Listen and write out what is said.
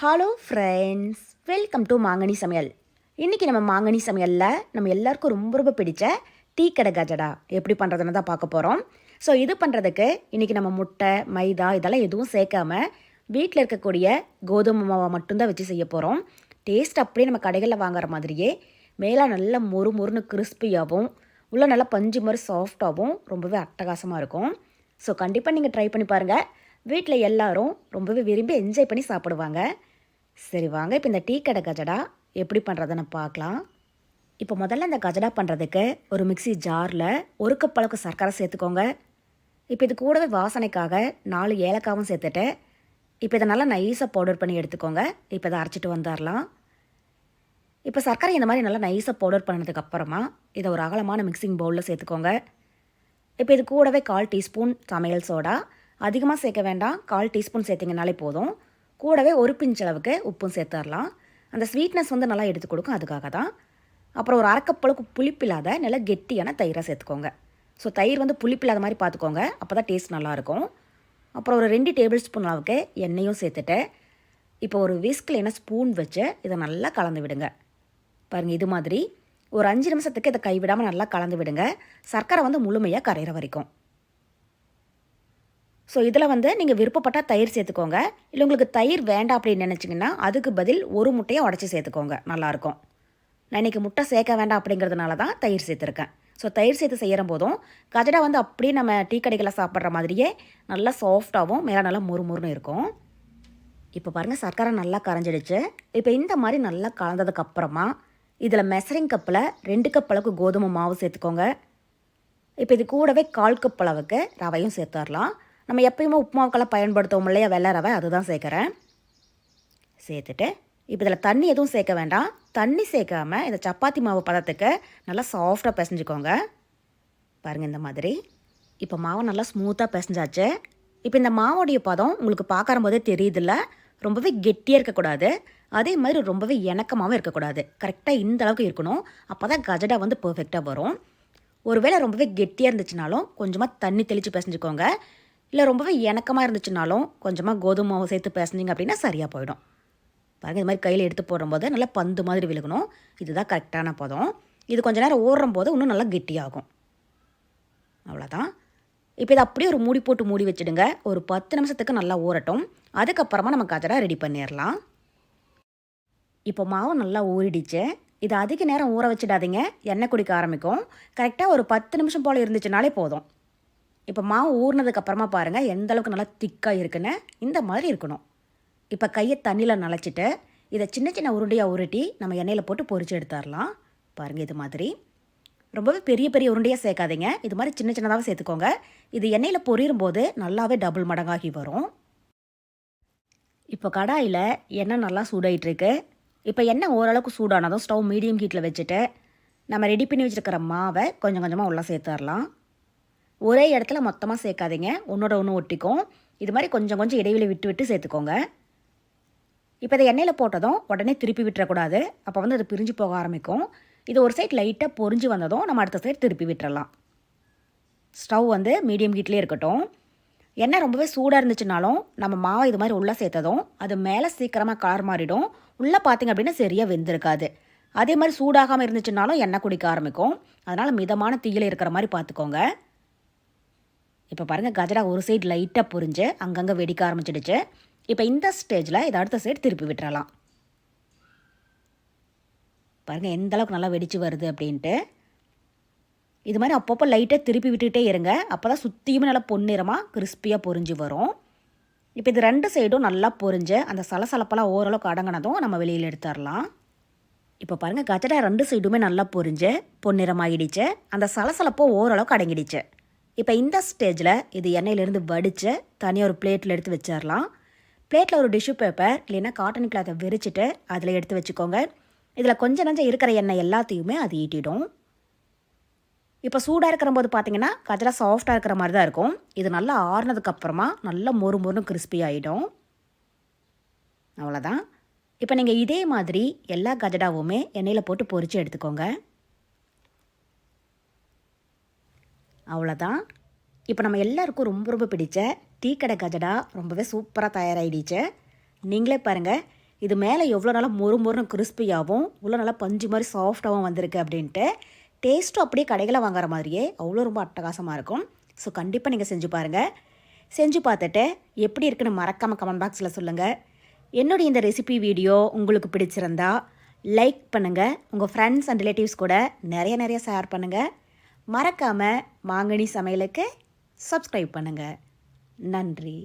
Hello friends welcome to மாங்கனி சமையல் இன்றைக்கி நம்ம மாங்கனி சமையலில் நம்ம எல்லாருக்கும் ரொம்ப ரொம்ப பிடிச்ச டீ கடை கஜடா எப்படி பண்ணுறதுன்னு தான் பார்க்க போகிறோம் ஸோ இது பண்ணுறதுக்கு இன்றைக்கி நம்ம முட்டை மைதா இதெல்லாம் எதுவும் சேர்க்காம வீட்டில் இருக்கக்கூடிய கோதுமை மாவை மட்டும்தான் வச்சு செய்ய போகிறோம் டேஸ்ட் அப்படியே நம்ம கடைகளில் வாங்குற மாதிரியே மேலே நல்லா மொறு மொறுன்னு கிறிஸ்பியாகவும் உள்ளே நல்லா பஞ்சு மாதிரி சாஃப்டாகவும் ரொம்பவே அட்டகாசமாக இருக்கும். ஸோ கண்டிப்பாக நீங்கள் ட்ரை பண்ணி பாருங்கள் வீட்டில் எல்லாரும் ரொம்பவே விரும்பி என்ஜாய் பண்ணி சாப்பிடுவாங்க. சரி வாங்க இப்போ இந்த டீ கடை கஜடா எப்படி பண்ணுறதுன்னு பார்க்கலாம். இப்போ முதல்ல இந்த கஜடா பண்ணுறதுக்கு ஒரு மிக்ஸி ஜாரில் ஒரு கப் அளவுக்கு சர்க்கரை சேர்த்துக்கோங்க. இப்போ இது கூடவே வாசனைக்காக நாலு ஏலக்காவும் சேர்த்துட்டேன் இப்போ இதை நல்லா நைஸாக பவுடர் பண்ணி எடுத்துக்கோங்க. இப்போ இதை அரைச்சிட்டு வந்துடலாம். இப்போ சர்க்கரை இந்த மாதிரி நல்லா நைஸாக பவுடர் பண்ணதுக்கப்புறமா இதை ஒரு அகலமான மிக்சிங் பவுலில் சேர்த்துக்கோங்க. இப்போ இது கூடவே கால் டீஸ்பூன் சமையல் சோடா. அதிகமாக சேர்க்க வேண்டாம் கால் டீஸ்பூன் சேர்த்திங்கனாலே போதும். கூடவே ஒரு பிஞ்ச் அளவுக்கு உப்பும் சேர்த்துடலாம். அந்த ஸ்வீட்னஸ் வந்து நல்லா எடுத்து கொடுக்கும் அதுக்காக தான். அப்புறம் ஒரு அரைக்கப்பளவுக்கு புளிப்பில்லாத நல்லா கெட்டியான தயிரை சேர்த்துக்கோங்க. ஸோ தயிர் வந்து புளிப்பில்லாத மாதிரி பார்த்துக்கோங்க அப்போ தான் டேஸ்ட் நல்லாயிருக்கும். அப்புறம் ஒரு ரெண்டு டேபிள் ஸ்பூன் அளவுக்கு எண்ணெயும் சேர்த்துட்டு இப்போ ஒரு விஸ்கில் என்ன ஸ்பூன் வச்சு இதை நல்லா கலந்து விடுங்க. பாருங்கள் இது மாதிரி ஒரு அஞ்சு நிமிஷத்துக்கு இதை கைவிடாமல் நல்லா கலந்து விடுங்க. சர்க்கரை வந்து முழுமையாக கரையிற வரைக்கும். ஸோ இதில் வந்து நீங்கள் விருப்பப்பட்டால் தயிர் சேர்த்துக்கோங்க. இல்லை உங்களுக்கு தயிர் வேண்டாம் அப்படின்னு நினச்சிங்கன்னா அதுக்கு பதில் ஒரு முட்டையை உடச்சி சேர்த்துக்கோங்க. நல்லாயிருக்கும் நான் இன்றைக்கி முட்டை சேர்க்க வேண்டாம் அப்படிங்கிறதுனால தான் தயிர் சேர்த்துருக்கேன். ஸோ தயிர் சேர்த்து செய்கிற போதும் கஜடா வந்து அப்படியே நம்ம டீ கடைகளில் சாப்பிட்ற மாதிரியே நல்லா சாஃப்டாகவும் மேலே நல்லா முறுமுறுன்னு இருக்கும். இப்போ பாருங்கள் சர்க்கரை நல்லா கரைஞ்சிடுச்சு. இப்போ இந்த மாதிரி நல்லா கலந்ததுக்கப்புறமா இதில் மெசரிங் கப்பில் ரெண்டு கப் அளவுக்கு கோதுமை மாவு சேர்த்துக்கோங்க. இப்போ இது கூடவே கால் கப் அளவுக்கு ரவையும் சேர்த்துடலாம் நம்ம எப்பயுமே உப்புமாவுக்கெல்லாம் பயன்படுத்துவோம் இல்லையா? வெள்ளை ரவை அதுதான் சேர்க்குறேன். சேர்த்துட்டு இப்போ இதில் தண்ணி எதுவும் சேர்க்க வேண்டாம். தண்ணி சேர்க்காம இந்த சப்பாத்தி மாவு பதத்துக்கு நல்லா சாஃப்டாக பிசைஞ்சுக்கோங்க. பாருங்கள் இந்த மாதிரி. இப்போ மாவு நல்லா ஸ்மூத்தாக பிசைஞ்சாச்சு. இப்போ இந்த மாவோடைய பதம் உங்களுக்கு பார்க்குற போதே தெரியுதுல்ல? ரொம்பவே கெட்டியாக இருக்கக்கூடாது. அதே மாதிரி ரொம்பவே இணக்கமாகவும் இருக்கக்கூடாது. கரெக்டாக இந்த அளவுக்கு இருக்கணும். அப்போ தான் கஜடா வந்து பர்ஃபெக்டாக வரும். ஒருவேளை ரொம்பவே கெட்டியாக இருந்துச்சுனாலும் கொஞ்சமாக தண்ணி தெளித்து பிசைஞ்சுக்கோங்க. இல்லை ரொம்பவே இணக்கமாக இருந்துச்சுனாலும் கொஞ்சமாக கோதுமை மாவு சேர்த்து பேசுனீங்க அப்படின்னா சரியாக போயிடும். பாருங்கள் இது மாதிரி கையில் எடுத்து போடும்போது நல்லா பந்து மாதிரி விழுகணும். இதுதான் கரெக்டான பதம். இது கொஞ்ச நேரம் ஓடுற போது இன்னும் நல்லா கெட்டியாகும். அவ்வளோதான் இப்போ இதை அப்படியே ஒரு மூடி போட்டு மூடி வச்சுடுங்க. ஒரு பத்து நிமிஷத்துக்கு நல்லா ஊறட்டும். அதுக்கப்புறமா நம்ம கஜரா ரெடி பண்ணிடலாம். இப்போ மாவு நல்லா ஊறிடுச்சு. இது அதிக நேரம் ஊற வச்சிடாதீங்க. எண்ணெய் குடிக்க ஆரம்பிக்கும். கரெக்டாக ஒரு பத்து நிமிஷம் போல் இருந்துச்சுனாலே போதும். இப்போ மாவு ஊறினதுக்கப்புறமா பாருங்கள் எந்த அளவுக்கு நல்லா திக்காக இருக்குன்னு இந்த மாதிரி இருக்கணும். இப்போ கையை தண்ணியில் நனைச்சிட்டு இதை சின்ன சின்ன உருண்டையாக உருட்டி நம்ம எண்ணெயில் போட்டு பொறிச்சு எடுத்துடலாம் பாருங்கள் இது மாதிரி. ரொம்பவே பெரிய பெரிய உருண்டையாக சேர்க்காதீங்க. இது மாதிரி சின்ன சின்னதாக சேர்த்துக்கோங்க. இது எண்ணெயில் பொரியும் போது நல்லாவே டபுள் மடங்காகி வரும். இப்போ கடாயில் எண்ணெய் நல்லா சூடாயிட்ருக்கு இப்போ எண்ணெய் ஓரளவுக்கு சூடானதும் ஸ்டவ் மீடியம் ஹீட்டில் வச்சுட்டு நம்ம ரெடி பண்ணி வச்சுருக்கிற மாவை கொஞ்சம் கொஞ்சமாக உள்ளே சேர்த்துடலாம் ஒரே இடத்துல மொத்தமாக சேர்க்காதீங்க. ஒன்றோட ஒன்று ஒட்டிக்கும். இது மாதிரி கொஞ்சம் கொஞ்சம் இடைவெளி விட்டு விட்டு சேர்த்துக்கோங்க. இப்போ இதை எண்ணெயில் போட்டதும் உடனே திருப்பி விட்டுறக்கூடாது. அப்போ வந்து அது பிரிஞ்சு போக ஆரம்பிக்கும். இது ஒரு சைட் லைட்டாக பொரிஞ்சு வந்ததும் நம்ம அடுத்த சைடு திருப்பி விட்டுறலாம். ஸ்டவ் வந்து மீடியம் ஹீட்லேயே இருக்கட்டும். எண்ணெய் ரொம்பவே சூடாக இருந்துச்சுனாலும் நம்ம மாவை இது மாதிரி உள்ளே சேர்த்ததும் அது மேலே சீக்கிரமாக கலர் மாறிடும். உள்ளே பார்த்திங்க அப்படின்னா சரியாக வெந்திருக்காது. அதே மாதிரி சூடாகாமல் இருந்துச்சுனாலும் எண்ணெய் குடிக்க ஆரம்பிக்கும். அதனால் மிதமான தீயில் இருக்கிற மாதிரி பார்த்துக்கோங்க இப்போ பாருங்கள் கஜரா ஒரு சைடு லைட்டாக பொறிஞ்சு அங்கங்கே வெடிக்க ஆரம்பிச்சிடுச்சு. இப்போ இந்த ஸ்டேஜில் இதை அடுத்த சைடு திருப்பி விட்டுறலாம். பாருங்கள் எந்த அளவுக்கு நல்லா வெடிச்சு வருது அப்படின்ட்டு. இது மாதிரி அப்பப்போ லைட்டாக திருப்பி விட்டுகிட்டே இருங்க. அப்போ தான் சுற்றியுமே நல்லா பொன்னிறமாக கிறிஸ்பியாக பொரிஞ்சு வரும். இப்போ இது ரெண்டு சைடும் நல்லா பொரிஞ்சு அந்த சலசலப்பெல்லாம் ஓரளவுக்கு அடங்கினதும் நம்ம வெளியில் எடுத்துடலாம் இப்போ பாருங்கள் கஜடா ரெண்டு சைடுமே நல்லா பொரிஞ்சு பொன்னிறமாகிடுச்சு அந்த சலசலப்பும் ஓரளவுக்கு அடங்கிடுச்சு. இப்போ இந்த ஸ்டேஜில் இது எண்ணெயிலேருந்து வடித்து தனியாக ஒரு பிளேட்டில் எடுத்து வச்சிடலாம். பிளேட்டில் ஒரு டிஷ்யூ பேப்பர் இல்லைன்னா காட்டன் கிளாத்தை விரிச்சிட்டு அதில் எடுத்து வச்சுக்கோங்க. இதில் கொஞ்சம் நஞ்சம் இருக்கிற எண்ணெய் எல்லாத்தையுமே அது ஈட்டிடும். இப்போ சூடாக இருக்கிற போது பார்த்தீங்கன்னா கஜரா சாஃப்டாக இருக்கிற மாதிரி தான் இருக்கும். இது நல்லா ஆறுனதுக்கப்புறமா நல்லா மொறு மொறுன்னு கிறிஸ்பி ஆகிடும் அவ்வளோதான் இப்போ நீங்கள் இதே மாதிரி எல்லா கஜடாவுமே எண்ணெயில் போட்டு பொரித்து எடுத்துக்கோங்க. அவ்வளோதான் இப்போ நம்ம எல்லாருக்கும் ரொம்ப ரொம்ப பிடிச்ச டீ கடை கஜடா ரொம்பவே சூப்பராக தயாராகிடுச்சு நீங்களே பாருங்கள் இது மேலே எவ்வளோ நல்லா மொறு மொறுன்னு கிறிஸ்பியாகவும் இவ்வளோ நல்லா பஞ்சு மாதிரி சாஃப்டாகவும் வந்திருக்கு அப்படின்ட்டு டேஸ்ட்டும் அப்படியே கடைகளை வாங்குற மாதிரியே அவ்வளோ ரொம்ப அட்டகாசமாக இருக்கும். ஸோ கண்டிப்பாக நீங்கள் செஞ்சு பாருங்கள் செஞ்சு பார்த்துட்டு எப்படி இருக்குன்னு மறக்காமல் கமெண்ட் பாக்ஸில் சொல்லுங்கள் என்னுடைய இந்த ரெசிபி வீடியோ உங்களுக்கு பிடிச்சிருந்தா லைக் பண்ணுங்கள் உங்கள் ஃப்ரெண்ட்ஸ் அண்ட் ரிலேட்டிவ்ஸ் கூட நிறைய நிறைய ஷேர் பண்ணுங்கள் மறக்காமல் மாங்கனி சமையலுக்கு சப்ஸ்கிரைப் பண்ணுங்கள் நன்றி.